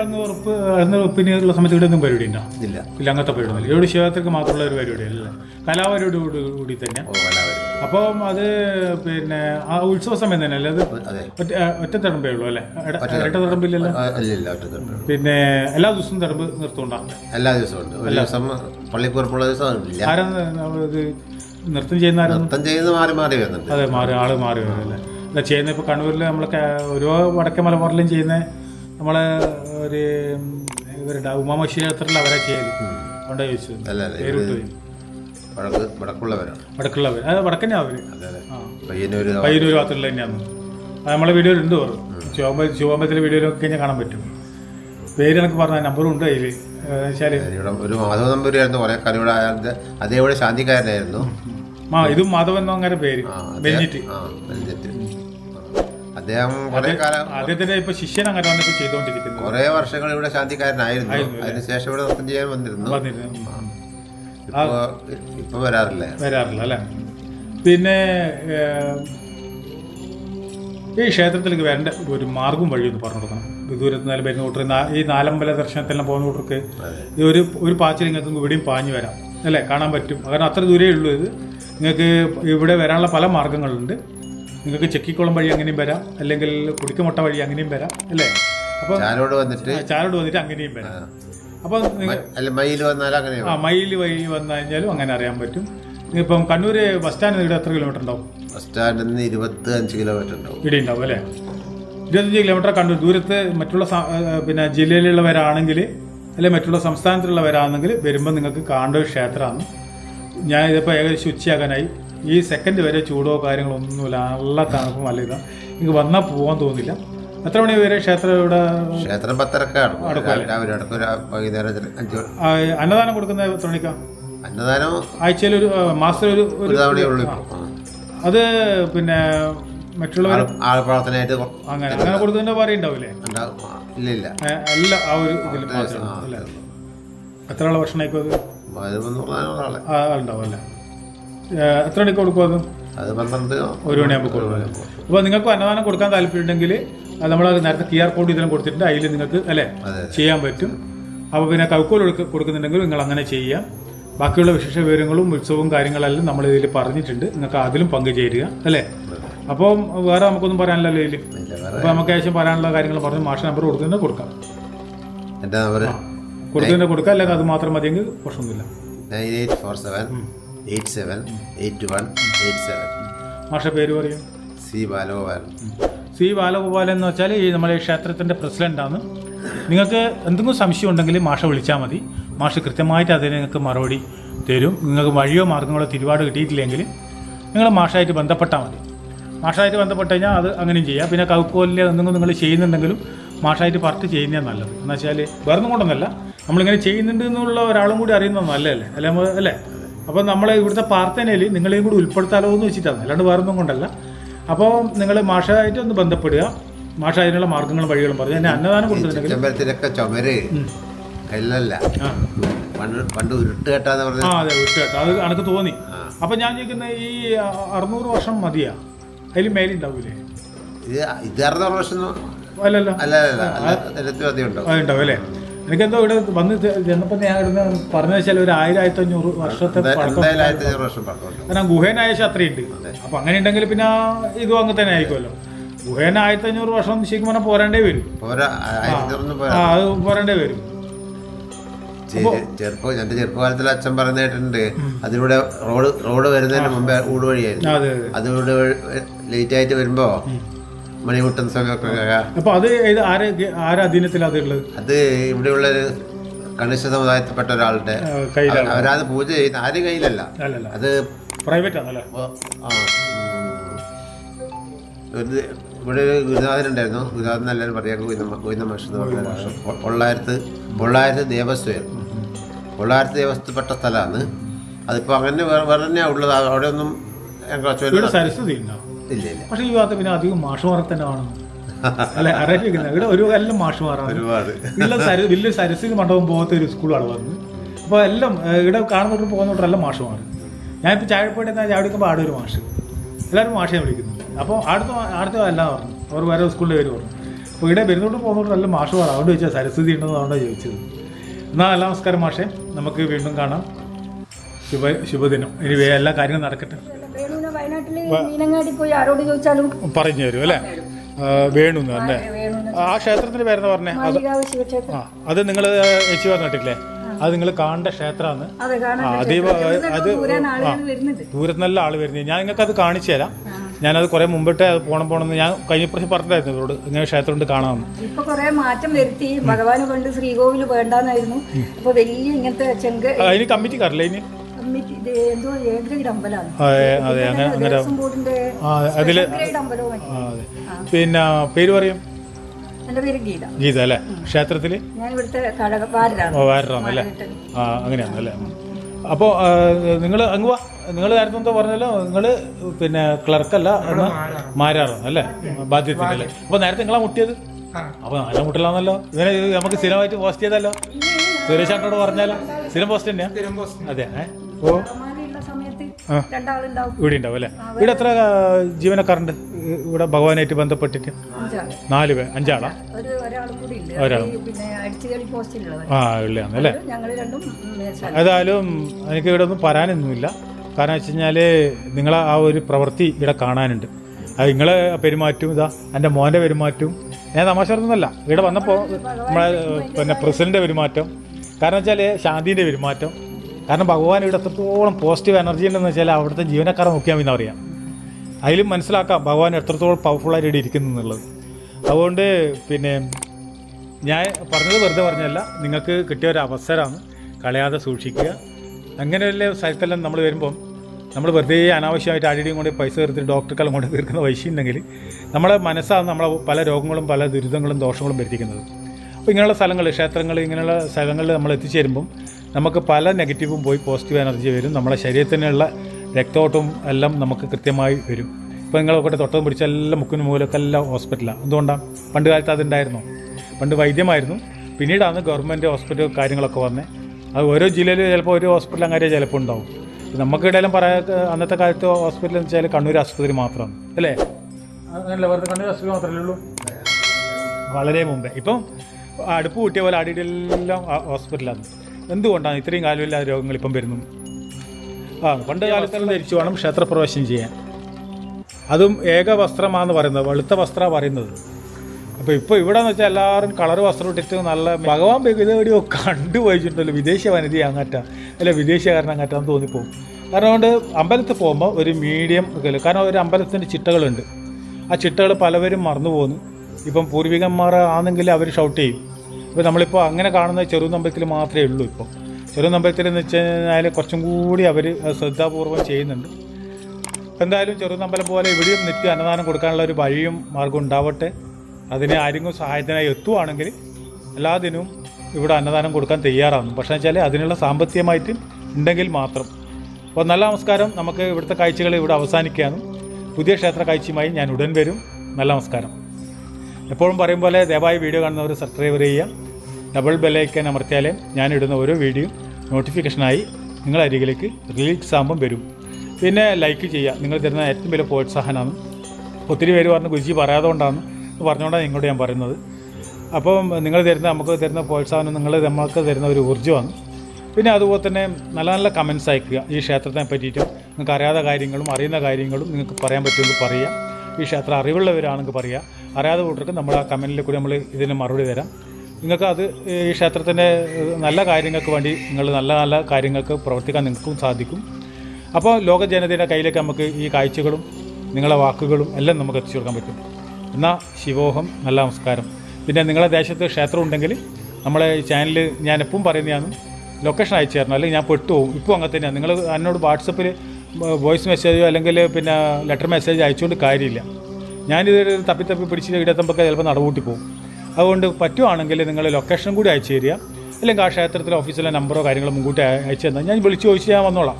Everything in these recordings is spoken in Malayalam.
അന്ന് ഉറപ്പ് അന്ന് ഉറപ്പിനുള്ള സമയത്ത് ഇവിടെ ഒന്നും പരിപാടി ഉണ്ടോ ഇല്ല. ഇല്ല അങ്ങനത്തെ പരിപാടി ഇവിടെ ശിവരാത്രിക്ക് മാത്രമുള്ള ഒരു പരിപാടി അല്ലേ? കലാപരിപാടിയോട് കൂടി തന്നെ. അപ്പം അത് പിന്നെ ആ ഉത്സവ സമയം തന്നെ അല്ലേ? അത് ഒറ്റ തടമ്പേ ഉള്ളൂ അല്ലേ? ഒറ്റ ഇരട്ട തടമ്പില്ലല്ലോ? പിന്നെ എല്ലാ ദിവസവും തടമ്പ് നിർത്തുണ്ടോ എല്ലാ ദിവസവും ഉണ്ട്. ഒരു ദിവസം പള്ളിക്കുറപ്പുള്ള ദിവസം ഇല്ല ആരാ ഇത് നൃത്തം ചെയ്യുന്ന ആരാ നൃത്തം ചെയ്യുന്ന മാറി മാറി വരുന്നുണ്ട്. അതെ മാറി ആൾ മാറി വരും അല്ല? ചെയ്യുന്ന ഇപ്പൊ കണ്ണൂരിൽ നമ്മളൊക്കെ ഓരോ വടക്കേ മലബാറിലും ചെയ്യുന്ന നമ്മളെ ഒരു ഇവരുടെ ഉമാമ ക്ഷേത്രത്തിൽ അവരെ ഇത് വിട്ടുപോയി വടക്ക് വടക്കുള്ളവരാണ്. വടക്കുള്ളവർ അത് വടക്കന്നെ അവർ. പയ്യന്നൂർ ഭാഗത്തുള്ള തന്നെയാണ്. അത് നമ്മളെ വീഡിയോയിലുണ്ട് പറഞ്ഞു ശിവമ്പ ശിവമ്പത്തിലെ വീഡിയോയിലൊക്കെ ഞാൻ കാണാൻ പറ്റും. പേര് എനിക്ക് പറഞ്ഞ നമ്പറും ഉണ്ട് അതിൽ ഒരു മാധവ നമ്പൂരിയായിരുന്നു കുറെ കാലം ഇവിടെ അതേപോലെ ശാന്തിക്കാരനായിരുന്നു. ആ ഇതും മാധവൻ എന്നങ്ങനെ പേര്. ബെഞ്ചിറ്റ് ബെഞ്ചറ്റ് അദ്ദേഹം കുറെ കാലം അദ്ദേഹത്തിന്റെ ഇപ്പൊ ശിഷ്യൻ അങ്ങനെ ചെയ്തുകൊണ്ടിരിക്കുന്നത് കുറെ വർഷങ്ങൾ ഇവിടെ ശാന്തിക്കാരനായിരുന്നു. അതിനുശേഷം ഇവിടെ നൃത്തം ചെയ്യാൻ വന്നിരുന്നു. ഇപ്പൊ വരാറില്ല? വരാറില്ല അല്ലേ? പിന്നെ ഈ ക്ഷേത്രത്തിലേക്ക് വരേണ്ട ഒരു മാർഗം വഴി എന്ന് പറഞ്ഞു കൊടുക്കണം. ദൂരത്ത് നിന്നാലും വരുന്ന കൂട്ടർ ഈ നാലമ്പല ദർശനത്തിലെല്ലാം പോകുന്ന കൂട്ടർക്ക്. ഈ ഒരു ഒരു പാച്ചിൽ നിങ്ങൾക്ക് ഇവിടെയും പാഞ്ഞു വരാം അല്ലേ? കാണാൻ പറ്റും. കാരണം അത്ര ദൂരേ ഉള്ളൂ ഇത്. നിങ്ങൾക്ക് ഇവിടെ വരാനുള്ള പല മാർഗങ്ങളുണ്ട് നിങ്ങൾക്ക് ചെക്കിക്കുളം വഴി അങ്ങനെയും വരാം. അല്ലെങ്കിൽ കുടിക്കുമുട്ട വഴി അങ്ങനെയും വരാം അല്ലേ? അപ്പോൾ ചാലോട് വന്നിട്ട് ചാലോട് വന്നിട്ട് അങ്ങനെയും വരാം. അപ്പോൾ മയിൽ വന്നാൽ അങ്ങനെ ആ മയിൽ വഴി വന്നു കഴിഞ്ഞാലും അങ്ങനെ അറിയാൻ പറ്റും. ഇപ്പം കണ്ണൂർ ബസ് സ്റ്റാൻഡ് ഇവിടെ എത്ര കിലോമീറ്റർ ഉണ്ടാവും? ബസ് സ്റ്റാൻഡിൽ നിന്ന് ഇരുപത്തി അഞ്ച് കിലോമീറ്റർ ഉണ്ടാവും. ഇവിടെ ഉണ്ടാവും അല്ലേ? ഇരുപത്തഞ്ച് കിലോമീറ്റർ കണ്ണൂർ ദൂരത്ത് മറ്റുള്ള പിന്നെ ജില്ലയിലുള്ളവരാണെങ്കിൽ അല്ലെ മറ്റുള്ള സംസ്ഥാനത്തിലുള്ളവരാണെങ്കിൽ വരുമ്പോൾ നിങ്ങൾക്ക് കാണേണ്ട ഒരു ക്ഷേത്രമാണ്. ഞാൻ ഇതിപ്പോൾ ഏകദേശം ഉച്ചയാകാനായി. ഈ സെക്കൻഡ് വരെ ചൂടോ കാര്യങ്ങളോ ഒന്നുമില്ല. നല്ല തണുപ്പും നല്ല ഇതാ. എനിക്ക് വന്നാൽ പോകാൻ തോന്നില്ല. എത്ര മണി വരെ ക്ഷേത്രം ഇവിടെ ക്ഷേത്രം പത്തരക്കാണ് വൈകുന്നേരം അന്നദാനം കൊടുക്കുന്ന എത്ര മണിക്കാണ് അന്നദാനം ആഴ്ചയിൽ ഒരു മാസത്തിൽ ഒരു ഒരു അത് പിന്നെ മറ്റുള്ളവർ അങ്ങനെ അങ്ങനെ കൊടുക്കുന്നതിന്റെ പറയുണ്ടാവില്ലേ ഇല്ല ഇല്ല. അല്ല ആ ഒരു ഇതിൽ എത്ര ആളെ ഭക്ഷണം ആയിക്കോ അത്? ആളുണ്ടാവും അല്ലേ? എത്ര മണിക്ക് കൊടുക്കും അത്? അത് പന്ത്രണ്ട് ഒരു മണിയാകുമ്പോൾ കൊടുക്കും. അപ്പോൾ നിങ്ങൾക്ക് അന്നദാനം കൊടുക്കാൻ താല്പര്യമുണ്ടെങ്കിൽ നമ്മൾ നേരത്തെ ക്യു ആർ കോഡ് ഇതിലും കൊടുത്തിട്ടുണ്ട്. അതിൽ നിങ്ങൾക്ക് അല്ലേ? ചെയ്യാൻ പറ്റും. അപ്പോൾ പിന്നെ കൗക്കോൽ കൊടുക്ക- കൊടുക്കുന്നുണ്ടെങ്കിൽ നിങ്ങൾ അങ്ങനെ ചെയ്യാം. ബാക്കിയുള്ള വിശേഷ വിവരങ്ങളും ഉത്സവവും കാര്യങ്ങളെല്ലാം നമ്മൾ ഇതിൽ പറഞ്ഞിട്ടുണ്ട്. നിങ്ങൾക്ക് അതിലും പങ്കുചേരുക അല്ലേ? അപ്പം വേറെ നമുക്കൊന്നും പറയാനില്ലല്ലോ ഇതിൽ അപ്പോൾ നമുക്ക് ഏകദേശം പറയാനുള്ള കാര്യങ്ങൾ പറഞ്ഞ്. മാഷ നമ്പർ കൊടുക്കുന്നതിന് കൊടുക്കാം. കൊടുക്കുന്നതിന് കൊടുക്കാം. അല്ലെങ്കിൽ അത് മാത്രം മതിയെങ്കിൽ പ്രശ്നമൊന്നുമില്ല. Nine eight four seven eight seven eight one eight seven. മാഷ പേര് പറയും. സി ബാലഗോപാലൻ. സി ബാലഗോപാലൻ എന്ന് വെച്ചാൽ ഈ നമ്മുടെ ക്ഷേത്രത്തിന്റെ പ്രസിഡന്റാണ് നിങ്ങൾക്ക് എന്തെങ്കിലും സംശയം ഉണ്ടെങ്കിൽ മാഷ വിളിച്ചാൽ മതി. മാഷ കൃത്യമായിട്ട് അതിന് നിങ്ങൾക്ക് മറുപടി തരും. നിങ്ങൾക്ക് വഴിയോ മാർഗങ്ങളോ തിരുവാട് കിട്ടിയിട്ടില്ലെങ്കിൽ നിങ്ങൾ മാഷായിട്ട് ബന്ധപ്പെട്ടാൽ മതി. മാഷായിട്ട് ബന്ധപ്പെട്ട് കഴിഞ്ഞാൽ അത് അങ്ങനെയും ചെയ്യാം. പിന്നെ കൗക്കോലിൽ എന്തെങ്കിലും നിങ്ങൾ ചെയ്യുന്നുണ്ടെങ്കിലും മാഷായിട്ട് പാർട്ട് ചെയ്യുന്നതാണ് നല്ലത്. എന്ന് വെച്ചാൽ വേറെ ഒന്നും കൊണ്ടൊന്നല്ല. നമ്മളിങ്ങനെ ചെയ്യുന്നുണ്ട് എന്നുള്ള ഒരാളും കൂടി അറിയുന്നത് നല്ലതല്ലേ? അല്ലേ അല്ലേ? അപ്പോൾ നമ്മൾ ഇവിടുത്തെ പ്രാർത്ഥനയിൽ നിങ്ങളെയും കൂടി ഉൾപ്പെടുത്താലോ എന്ന് വെച്ചിട്ടാണ്. അല്ലാണ്ട് വേറെ ഒന്നും കൊണ്ടല്ല. അപ്പോൾ നിങ്ങൾ മാഷായിട്ട് ഒന്ന് ബന്ധപ്പെടുക. മാഷ അതിനുള്ള മാർഗങ്ങളും വഴികളും പറഞ്ഞു. എന്നെ അന്നദാനം കൊടുത്തിട്ടുണ്ടെങ്കിൽ ചുമര് കല്ലല്ല. പണ്ട് പണ്ട് ഉരുട്ട് കെട്ടാന്ന് പറഞ്ഞ ആ അതെ വിട്ടു കേട്ടോ. അത് എനിക്ക് തോന്നി. അപ്പം ഞാൻ ചോദിക്കുന്ന ഈ അറുന്നൂറ് വർഷം മതിയാ? അതിൽ മേലുണ്ടാവൂലേ? ഇത് ഇത് അറുന്നൂറ് വർഷം അല്ലല്ലോ അല്ലല്ലോ. അല്ല അല്ല അല്ല നിരത്തി മതി ഉണ്ടോ അതുണ്ടാവും അല്ലേ? എനിക്കെന്തോ ഇവിടെ വന്ന് ചെന്നപ്പോൾ ഞാൻ ഇവിടുന്ന് പറഞ്ഞു വെച്ചാൽ ഒരു ആയിരം ആയിരത്തി അഞ്ഞൂറ് വർഷത്തെ കാരണം ഗുഹേനായ അത്രയുണ്ട്. അപ്പൊ അങ്ങനെ ഉണ്ടെങ്കിൽ പിന്നെ ഇതും അങ്ങനെ തന്നെ ആയിക്കുമല്ലോ ഗുഹേന ആയിരത്തി അഞ്ഞൂറ് വർഷം ശരിക്കും പറഞ്ഞാൽ പോരാണ്ടേ വരും. അത് പോരാണ്ടേ വരും. ചെറുപ്പം എന്റെ ചെറുപ്പകാലത്തിൽ അച്ഛൻ പറഞ്ഞ കേട്ടിട്ടുണ്ട്. അതിലൂടെ റോഡ് റോഡ് വരുന്നതിന് മുമ്പേ ഊട് വഴിയായിരുന്നു. അതെ അതെ. അതിലൂടെ ലേറ്റ് ആയിട്ട് വരുമ്പോ കേൾക്കാം. അപ്പൊ അത് ആരെ ആരെ അധീനത്തിലാണ് അതുള്ളത് അത് ഇവിടെയുള്ള കണിശ കണിഷ്ഠ സമുദായത്തിൽപ്പെട്ട ഒരാളുടെ അവരത് പൂജ ചെയ്യുന്ന ആര് കയ്യിലല്ല. അത് പ്രൈവറ്റ് ആണല്ലേ. ഇവിടെ ഒരു ഗുരുനാഥൻ ഉണ്ടായിരുന്നു. ഗുരുനാഥൻ എല്ലാവരും പറയാം ഗോവിന്ദ ഗോവിന്ദ മാഷ് എന്ന് പറഞ്ഞ ഒരാൾ. പൊള്ളായിരത്ത് പൊള്ളായിരത്ത് പൊള്ളായത്ത് പൊള്ളായിരത്ത് ദേവസ്വപ്പെട്ട സ്ഥലമാണ്. അതിപ്പോൾ അങ്ങനെ വേറെ വേറെ തന്നെയാണ് ഉള്ളത്. അവിടെ ഒന്നും ഞങ്ങൾ ഇല്ല ഇല്ല പക്ഷെ ഈ ഭാഗത്ത് പിന്നെ അധികം മാഷുമാരെ തന്നെ കാണുന്നു അല്ലെ? അറിയിക്കുന്നത് ഇവിടെ ഒരു എല്ലാം മാഷുമാറാണ് ഇല്ല സര വലിയ സരസ്വതി മണ്ഡപം പോകാത്ത ഒരു സ്കൂളാണ് വന്നത്. അപ്പോൾ എല്ലാം ഇവിടെ കാണുന്നവർ പോകുന്നവരെല്ലാം മാഷുമാർ ഞാനിപ്പോൾ ചാഴപ്പോയിട്ട് എന്നാൽ കുടിക്കുമ്പോൾ ആടെ ഒരു മാഷ്. എല്ലാവരും മാഷെ വിളിക്കുന്നു. അപ്പോൾ അടുത്ത അടുത്ത അല്ല പറഞ്ഞു. അവർ വേറെ സ്കൂളിൽ പേര് പറഞ്ഞു. അപ്പോൾ ഇവിടെ പെരുന്നോട്ട് പോകുന്നവർ എല്ലാം മാഷ് പറ അതുകൊണ്ട് ചോദിച്ചാൽ സരസ്വതി ഉണ്ടെന്ന് അതുകൊണ്ടാണ് ചോദിച്ചത്. എന്നാൽ എല്ലാ നമസ്കാരം മാഷേ. നമുക്ക് വീണ്ടും കാണാം. ശുഭ ശുഭദിനം. ഇനി എല്ലാ കാര്യങ്ങളും നടക്കട്ടെ. മീനങ്ങാടി പോയി ആരോട് ചോദിച്ചാലും പറഞ്ഞു തരും അല്ലേ? വേണു ആ ക്ഷേത്രത്തിന്റെ പേരെന്ന് പറഞ്ഞേ? അത് ആ അത് നിങ്ങൾ ചേച്ചി പറഞ്ഞിട്ടില്ലേ അത് നിങ്ങൾ കാണേണ്ട ക്ഷേത്രമാണ് അതെ. അത് ദൂരാണ് ആളുകൾ വരുന്നത്. ഞാൻ നിങ്ങൾക്ക് അത് കാണിച്ചു തരാം. ഞാനത് കുറെ മുമ്പിട്ട് അത് പോണം പോണെന്ന് ഞാൻ കഴിഞ്ഞ പ്രാവശ്യം പറഞ്ഞിട്ടായിരുന്നു ഇവരോട്. ഇങ്ങനെ ക്ഷേത്രം ഉണ്ട് കാണാമെന്ന്. ഇപ്പൊ കുറെ മാറ്റം വരുത്തി. ഭഗവാന് പണ്ട് ശ്രീകോവിൽ വേണ്ടാന്നായിരുന്നു. അപ്പൊ വലിയ ഇങ്ങനത്തെ ചെങ്ക് അതിന് കമ്മിറ്റിക്കാറില്ല ഇതിന് കമ്മിറ്റി ഇത് എന്തോ എ ഗ്രേഡ് അമ്പലമാണ്. അതെ അതെ അങ്ങനെ അങ്ങനെ ദേവസ്വം ബോർഡിന്റെ ആ അതിൽ ഗ്രേഡ് ആ അതെ. പിന്നെ പേര് പറയും? പേര് ഗീത. ഗീത അല്ലേ? ക്ഷേത്രത്തിൽ ഞാൻ ഇവിടുത്തെ അല്ലേ? ആ അങ്ങനെയാണ് അല്ലേ? അപ്പോൾ നിങ്ങൾ അങ്ങ് വാ. നിങ്ങൾ നേരത്തെ എന്തോ പറഞ്ഞല്ലോ നിങ്ങൾ പിന്നെ ക്ലർക്കല്ല എന്ന് മാരാറാണ് അല്ലേ? ബാധ്യത്തിന്റെ അല്ലേ അപ്പോൾ നേരത്തെ നിങ്ങളാ മുട്ടിയത്? അപ്പോൾ നല്ല മുട്ടലാന്നല്ലോ ഇങ്ങനെ ഇത് നമുക്ക് സ്ഥിരമായിട്ട് പോസ്റ്റ് ചെയ്തല്ലോ സുരേഷ് ചേട്ടനോട് പറഞ്ഞാലോ? സ്ഥിരം പോസ്റ്റ് തന്നെയാ. അതെ ഏ? ഓ ഇവിടെ ഉണ്ടാവും അല്ലേ? ഇവിടെ എത്ര ജീവനക്കാരുണ്ട്? ഇവിടെ ഭഗവാനായിട്ട് ബന്ധപ്പെട്ടിട്ട് നാല് പേർ അഞ്ചാളാ? ഒരു ഒരാളും. ആ ഉള്ളതാണ് അല്ലേ? ഏതായാലും എനിക്ക് ഇവിടെ ഒന്നും പറയാനൊന്നുമില്ല. കാരണം വെച്ച് കഴിഞ്ഞാൽ നിങ്ങളെ ആ ഒരു പ്രവൃത്തി ഇവിടെ കാണാനുണ്ട്. അത് നിങ്ങളെ പെരുമാറ്റവും ഇതാ എന്റെ മോന്റെ പെരുമാറ്റവും. ഞാൻ തമാശ ഇവിടെ വന്നപ്പോൾ നമ്മളെ പിന്നെ പ്രസിഡന്റെ പെരുമാറ്റം. കാരണം വെച്ചാൽ ശാന്തിന്റെ പെരുമാറ്റം. കാരണം ഭഗവാൻ ഇവിടെ എത്രത്തോളം പോസിറ്റീവ് എനർജി ഉണ്ടെന്ന് വെച്ചാൽ അവിടുത്തെ ജീവനക്കാരെ നോക്കിയാൽ മതി അറിയാം അതിലും മനസ്സിലാക്കാം ഭഗവാൻ എത്രത്തോളം പവർഫുള്ളായിട്ട് ഇരിക്കുന്നു എന്നുള്ളത്. അതുകൊണ്ട് പിന്നെ ഞാൻ പറഞ്ഞത് വെറുതെ പറഞ്ഞല്ല നിങ്ങൾക്ക് കിട്ടിയ ഒരു അവസരമാണ് കളയാതെ സൂക്ഷിക്കുക. അങ്ങനെയുള്ള സ്ഥലത്തെല്ലാം നമ്മൾ വരുമ്പം നമ്മൾ വെറുതെ അനാവശ്യമായിട്ട് അടിയും കൊണ്ട് പൈസ തീർത്തിട്ട് ഡോക്ടർക്കെല്ലാം കൊണ്ട് തീർക്കുന്ന പൈസ ഉണ്ടെങ്കിൽ നമ്മുടെ മനസ്സാണ് നമ്മളെ പല രോഗങ്ങളും പല ദുരിതങ്ങളും ദോഷങ്ങളും വരുത്തിക്കുന്നത്. അപ്പോൾ ഇങ്ങനെയുള്ള സ്ഥലങ്ങൾ ക്ഷേത്രങ്ങൾ ഇങ്ങനെയുള്ള സ്ഥലങ്ങളിൽ നമ്മൾ എത്തിച്ചേരുമ്പം നമുക്ക് പല നെഗറ്റീവും പോയി പോസിറ്റീവ് എനർജി വരും. നമ്മുടെ ശരീരത്തിനുള്ള രക്തോട്ടവും എല്ലാം നമുക്ക് കൃത്യമായി വരും. ഇപ്പോൾ നിങ്ങളൊക്കെ തൊട്ടതും പിടിച്ച എല്ലാം മുക്കിനും മൂലമൊക്കെ എല്ലാം ഹോസ്പിറ്റലാണ് എന്തുകൊണ്ടാണ് പണ്ട് കാലത്ത് അതുണ്ടായിരുന്നു. പണ്ട് വൈദ്യമായിരുന്നു. പിന്നീടാണ് ഗവൺമെന്റ് ഹോസ്പിറ്റൽ കാര്യങ്ങളൊക്കെ വന്നത് അത് ഓരോ ജില്ലയിലും ചിലപ്പോൾ ഒരു ഹോസ്പിറ്റൽ അങ്ങനെ ചിലപ്പോൾ ഉണ്ടാവും. നമുക്കിടയിലും പറയാ അന്നത്തെ കാലത്ത് ഹോസ്പിറ്റൽ എന്ന് വെച്ചാൽ കണ്ണൂർ ആശുപത്രി മാത്രമാണ് അല്ലേ? അങ്ങനല്ല വെറുതെ കണ്ണൂർ ആശുപത്രി മാത്രമല്ലേ ഉള്ളൂ? വളരെ മുമ്പേ. ഇപ്പം അടുപ്പ് കൂട്ടിയ പോലെ അടിയിലെല്ലാം ഹോസ്പിറ്റലാണ് എന്തുകൊണ്ടാണ് ഇത്രയും കാലമില്ലാത്ത രോഗങ്ങൾ ഇപ്പം വരുന്നു ആ പണ്ട് കാലത്തെല്ലാം ധരിച്ചു വേണം ക്ഷേത്രപ്രവേശനം ചെയ്യാൻ. അതും ഏക വസ്ത്രമാണെന്ന് പറയുന്നത് വെളുത്ത വസ്ത്രമാണ് പറയുന്നത്. അപ്പോൾ ഇപ്പോൾ ഇവിടെ എന്ന് വെച്ചാൽ എല്ലാവരും കളർ വസ്ത്രം ഇട്ടിട്ട് നല്ല ഭഗവാൻ ബഹുദേവടിയോ കണ്ടു പോയിട്ടുണ്ടല്ലോ വിദേശ വനിത അങ്ങറ്റ അല്ല വിദേശകാരൻ അങ്ങറ്റാന്ന് തോന്നിപ്പോകും കാരണം അതുകൊണ്ട് അമ്പലത്തിൽ പോകുമ്പോൾ ഒരു മീഡിയം ഒക്കെ കാരണം ഒരു അമ്പലത്തിന്റെ ചിട്ടകളുണ്ട്. ആ ചിട്ടകൾ പലവരും മറന്നു പോകുന്നു ഇപ്പം പൂർവികന്മാർ ആണെങ്കിൽ അവർ ഷൗട്ട് ചെയ്യും. ഇപ്പോൾ നമ്മളിപ്പോൾ അങ്ങനെ കാണുന്ന ചെറുനമ്പലത്തിൽ മാത്രമേ ഉള്ളൂ ഇപ്പോൾ ചെറുനമ്പലത്തിൽ എന്ന് വെച്ച് കഴിഞ്ഞാൽ കുറച്ചും കൂടി അവർ ശ്രദ്ധാപൂർവം ചെയ്യുന്നുണ്ട്. എന്തായാലും ചെറുനമ്പലം പോലെ ഇവിടെയും നിത്യ അന്നദാനം കൊടുക്കാനുള്ള ഒരു വഴിയും മാർഗം ഉണ്ടാവട്ടെ. അതിനെ ആരെങ്കിലും സഹായത്തിനായി എത്തുവാണെങ്കിൽ എല്ലാ ദിനവും ഇവിടെ അന്നദാനം കൊടുക്കാൻ തയ്യാറാണ് പക്ഷേ വെച്ചാൽ അതിനുള്ള സാമ്പത്തികമായിട്ട് ഉണ്ടെങ്കിൽ മാത്രം. അപ്പോൾ നല്ല നമസ്കാരം. നമുക്ക് ഇവിടുത്തെ കാഴ്ചകൾ ഇവിടെ അവസാനിക്കുകയാണ്. പുതിയ ക്ഷേത്ര കാഴ്ചയുമായി ഞാൻ ഉടൻ വരും. നല്ല നമസ്കാരം. എപ്പോഴും പറയും പോലെ ദയവായി വീഡിയോ കാണുന്നവർ സബ്സ്ക്രൈബ് ചെയ്യുക. ഡബിൾ ബെല്ലൈക്കൻ അമർത്തിയാൽ ഞാൻ ഇടുന്ന ഓരോ വീഡിയോ നോട്ടിഫിക്കേഷനായി നിങ്ങളുടെ അരികിലേക്ക് റിലീസ് ആകുമ്പം വരും. പിന്നെ ലൈക്ക് ചെയ്യുക. നിങ്ങൾ തരുന്ന ഏറ്റവും വലിയ പ്രോത്സാഹനമാണ്. ഒത്തിരി പേര് പറഞ്ഞ് ഗുരുജി പറയാതെ കൊണ്ടാണ് പറഞ്ഞുകൊണ്ടാണ് ഇങ്ങോട്ട് ഞാൻ പറയുന്നത്. അപ്പം നിങ്ങൾ തരുന്ന നമുക്ക് തരുന്ന പ്രോത്സാഹനം നിങ്ങൾ നമ്മൾക്ക് തരുന്ന ഒരു ഊർജമാണ്. പിന്നെ അതുപോലെ തന്നെ നല്ല നല്ല കമൻസ് അയക്കുക. ഈ ക്ഷേത്രത്തെ പറ്റിയിട്ടും നിങ്ങൾക്ക് അറിയാത്ത കാര്യങ്ങളും അറിയുന്ന കാര്യങ്ങളും നിങ്ങൾക്ക് പറയാൻ പറ്റുമെങ്കിൽ പറയുക. ഈ ക്ഷേത്രം അറിവുള്ളവരാണെങ്കിൽ പറയുക. അറിയാതെ കൂട്ടർക്ക് നമ്മൾ ആ കമന്റിൽ കൂടി നമ്മൾ ഇതിന് മറുപടി തരാം. നിങ്ങൾക്ക് അത് ഈ ക്ഷേത്രത്തിന്റെ നല്ല കാര്യങ്ങൾക്ക് വേണ്ടി നിങ്ങൾ നല്ല നല്ല കാര്യങ്ങൾക്ക് പ്രവർത്തിക്കാൻ നിങ്ങൾക്കും സാധിക്കും. അപ്പോൾ ലോക ജനതയുടെ കയ്യിലേക്ക് നമുക്ക് ഈ കാഴ്ചകളും നിങ്ങളെ വാക്കുകളും എല്ലാം നമുക്ക് എത്തിച്ചു കൊടുക്കാൻ പറ്റും. എന്നാൽ ശിവോഹം നല്ല നമസ്കാരം. പിന്നെ നിങ്ങളുടെ ദേശത്ത് ക്ഷേത്രം ഉണ്ടെങ്കിൽ നമ്മളെ ഈ ചാനലിൽ ഞാൻ എപ്പോഴും പറയുന്നതാണ് ലൊക്കേഷൻ അയച്ചു തരണം. അല്ലെങ്കിൽ ഞാൻ പെട്ടുപോകും. ഇപ്പോൾ അങ്ങനെ തന്നെയാണ്. നിങ്ങൾ എന്നോട് വാട്സപ്പിൽ വോയിസ് മെസ്സേജോ അല്ലെങ്കിൽ പിന്നെ ലെറ്റർ മെസ്സേജ് അയച്ചുകൊണ്ട് കാര്യമില്ല. ഞാനിത് തപ്പി തപ്പി പിടിച്ച് ഇടത്തുമ്പോൾ ചിലപ്പോൾ നടവൂട്ടി പോകും. അതുകൊണ്ട് പറ്റുവാണെങ്കിൽ നിങ്ങൾ ലൊക്കേഷൻ കൂടി അയച്ചു തരിക. അല്ലെങ്കിൽ ആ ക്ഷേത്രത്തിലെ ഓഫീസിലെ നമ്പറോ കാര്യങ്ങളോ മുൻകൂട്ടി അയ- അയച്ചു തന്നാൽ ഞാൻ വിളിച്ചു ചോദിച്ച് ഞാൻ വന്നോളാം.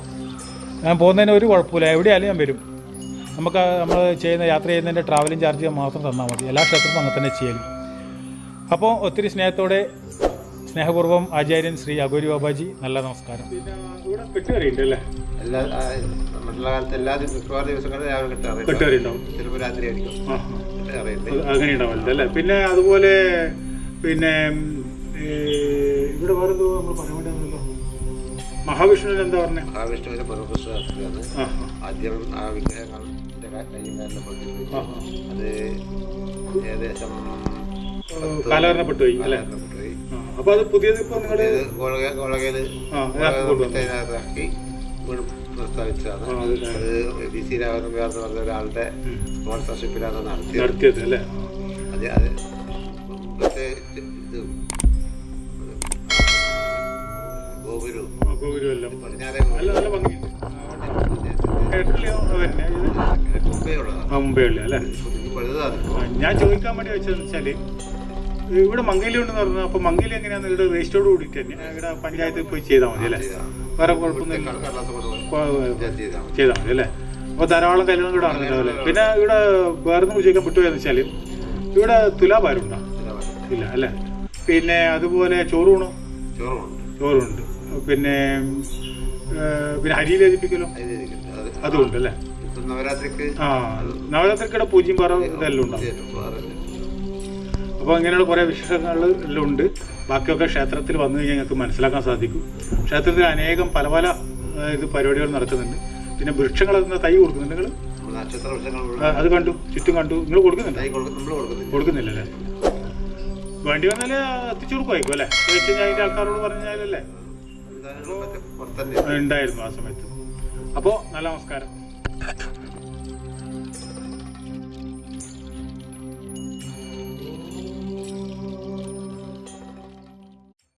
ഞാൻ പോകുന്നതിന് ഒരു കുഴപ്പമില്ല. എവിടെയാലും ഞാൻ വരും. നമുക്ക് നമ്മൾ ചെയ്യുന്ന യാത്ര ചെയ്യുന്നതിന്റെ ട്രാവലിംഗ് ചാർജ് മാത്രം തന്നാൽ മതി. എല്ലാ ക്ഷേത്രത്തിലും അങ്ങനെ തന്നെ ചെയ്യലും അപ്പോൾ ഒത്തിരി സ്നേഹത്തോടെ സ്നേഹപൂർവം ആചാര്യൻ ശ്രീ അഗോരി ബാബാജി നല്ല നമസ്കാരം. എല്ലാ മറ്റുള്ള കാലത്ത് എല്ലാ മിക്കവാറും ദിവസങ്ങളിൽ രാവിലെ കിട്ടാറുണ്ട് ചിലപ്പോൾ രാത്രി ആയിരിക്കും അങ്ങനെ ഉണ്ടാവില്ല അല്ലേ? പിന്നെ അതുപോലെ പിന്നെ ഈ ഇവിടെ വേറെ നമ്മൾ പറയാൻ മഹാവിഷ്ണുവിന് എന്താ പറഞ്ഞത് മഹാവിഷ്ണുവിന്റെ ആ ആദ്യം ആ വിഗ്രഹങ്ങളുടെ. അത് ഏകദേശം കാലഹരണപ്പെട്ടു പോയി അല്ലേ? കാലഹരണപ്പെട്ടുപോയി. ആ, അപ്പൊ അത് പുതിയത് ഇപ്പൊ നിങ്ങൾ ഇത് ഗോളക ഗോളകയിൽ ആ, പ്രസ്താവിച്ചതാണ്. അത് അത് ബി സി രാഘവൻ എന്ന് പറഞ്ഞ ഒരാളുടെ ഉം. സ്പോൺസർഷിപ്പിലാണ് നടത്തിയത്. നടത്തിയത് അല്ലേ? അത് അത് ഇത് ഗോപുരു പടിഞ്ഞാറേ നല്ല നല്ല ഭംഗിയുണ്ട്. ഞാൻ ചോദിക്കാൻ വേണ്ടി വെച്ചതെന്ന് വെച്ചാൽ ഇവിടെ മംഗലി ഉണ്ടെന്ന് പറഞ്ഞു അപ്പൊ മംഗലി എങ്ങനെയാന്ന് ഇവിടെ വേസ്റ്റോട് കൂടിയിട്ട് തന്നെ ഇവിടെ പഞ്ചായത്തിൽ പോയി ചെയ്താൽ മതി അല്ലേ? വേറെ കുഴപ്പമൊന്നുമില്ല കടലാസ് കൊണ്ട് കൊ- ചെയ്താണ് ചെയ്താൽ മതി. അല്ലേ അപ്പോൾ ധാരാളം കല്യാണം ഇവിടെ ആണല്ലോ അല്ലേ? പിന്നെ ഇവിടെ വേറെ ഒന്നും ചോദിക്കാൻ പറ്റുമോ വെച്ചാൽ ഇവിടെ തുലാഭാരമുണ്ടോ? ഇല്ല അല്ലേ? പിന്നെ അതുപോലെ ചോറൂണോ? ചോറുണ്ട്. പിന്നെ പിന്നെ അരിയിൽ ലഭിക്കലോ അതുകൊണ്ട് അല്ലേ? നവരാത്രിക്ക് ആ നവരാത്രിക്കിടെ പൂജ്യം പാറ ഇതെല്ലാം ഉണ്ടാവും. അപ്പോൾ അങ്ങനെയുള്ള കുറേ വിശേഷങ്ങൾ എല്ലാം ഉണ്ട് ബാക്കിയൊക്കെ ക്ഷേത്രത്തിൽ വന്നു കഴിഞ്ഞാൽ ഞങ്ങൾക്ക് മനസ്സിലാക്കാൻ സാധിക്കും. ക്ഷേത്രത്തിൽ അനേകം പല പല ഇത് പരിപാടികൾ നടക്കുന്നുണ്ട്. പിന്നെ വൃക്ഷങ്ങൾ അതിന് തൈ കൊടുക്കുന്നുണ്ട്. നിങ്ങൾ അത് കണ്ടു. ചുറ്റും കണ്ടു. നിങ്ങൾ കൊടുക്കുന്നുണ്ട്? കൊടുക്കുന്നില്ലല്ലേ? വേണ്ടി വന്നാൽ എത്തിച്ചു കൊടുക്കുമായിരിക്കും അല്ലേ? വെച്ച് കഴിഞ്ഞാൽ അതിന്റെ ആൾക്കാരോട് പറഞ്ഞാലല്ലേ? ഉണ്ടായിരുന്നു ആ സമയത്ത്. അപ്പോൾ നല്ല നമസ്കാരം.